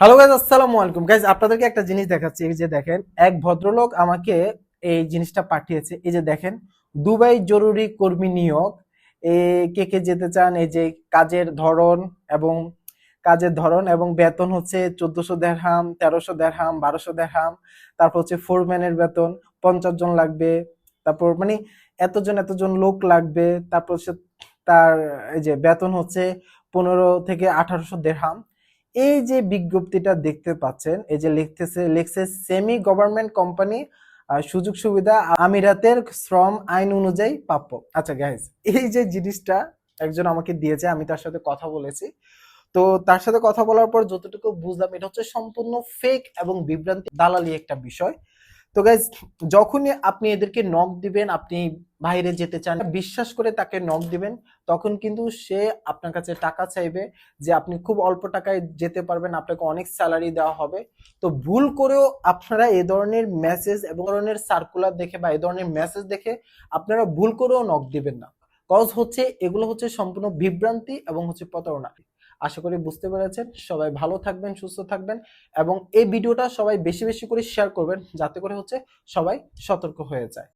Hello guys আসসালামু আলাইকুম। Guys আপনাদেরকে একটা জিনিস দেখাচ্ছি। এই যে দেখেন, এক ভদ্রলোক আমাকে এই জিনিসটা পাঠিয়েছে। এই যে দেখেন, দুবাই জরুরি কর্মী নিয়োগ। এ, কে কে যেতে চান? এই যে কাজের ধরন এবং কাজের ধরন এবং বেতন হচ্ছে চোদ্দশো দেড়হাম, তেরোশো দেড়হাম, বারোশো দেড়হাম। তারপর হচ্ছে ফোরম্যানের বেতন, পঞ্চাশ জন লাগবে। তারপর মানে এতজন এতজন লোক লাগবে। তারপর হচ্ছে তার, এই যে বেতন হচ্ছে পনেরো থেকে আঠারোশো দেড়হাম। এই যে বিজ্ঞপ্তিটা দেখতে পাচ্ছেন, এই যে লিখতেছে, লিখছে সেমি গভর্নমেন্ট কোম্পানি সুযোগ সুবিধা আমিরাতের শ্রম আইন অনুযায়ী প্রাপ্য। আচ্ছা গাইজ এই যে জিনিসটা একজন আমাকে দিয়েছে, আমি তার সাথে কথা বলেছি। তো তার সাথে কথা বলার পর যতটুকু বুঝলাম, এটা হচ্ছে সম্পূর্ণ ফেক এবং বিভ্রান্তি, দালালি একটা বিষয়। তো গাইজ যখনই আপনি এদেরকে নক দিবেন, আপনি বাইরে যেতে চান, বিশ্বাস করে তাকে নক দিবেন, তখন কিন্তু সে আপনার কাছে টাকা চাইবে যে আপনি খুব অল্প টাকায় যেতে পারবেন, আপনাকে অনেক স্যালারি দেওয়া হবে। তো ভুল করেও আপনারা এ ধরনের মেসেজ এবং ধরনের সার্কুলার দেখে বা এ ধরনের মেসেজ দেখে আপনারা ভুল করেও নক দিবেন না। কজ হচ্ছে, এগুলো হচ্ছে সম্পূর্ণ বিভ্রান্তি এবং হচ্ছে প্রতারণা। আশা করি বুঝতে পেরেছেন। সবাই ভালো থাকবেন, সুস্থ থাকবেন এবং এই ভিডিওটা সবাই বেশি বেশি করে শেয়ার করবেন যাতে করে হচ্ছে সবাই সতর্ক হয়ে যায়।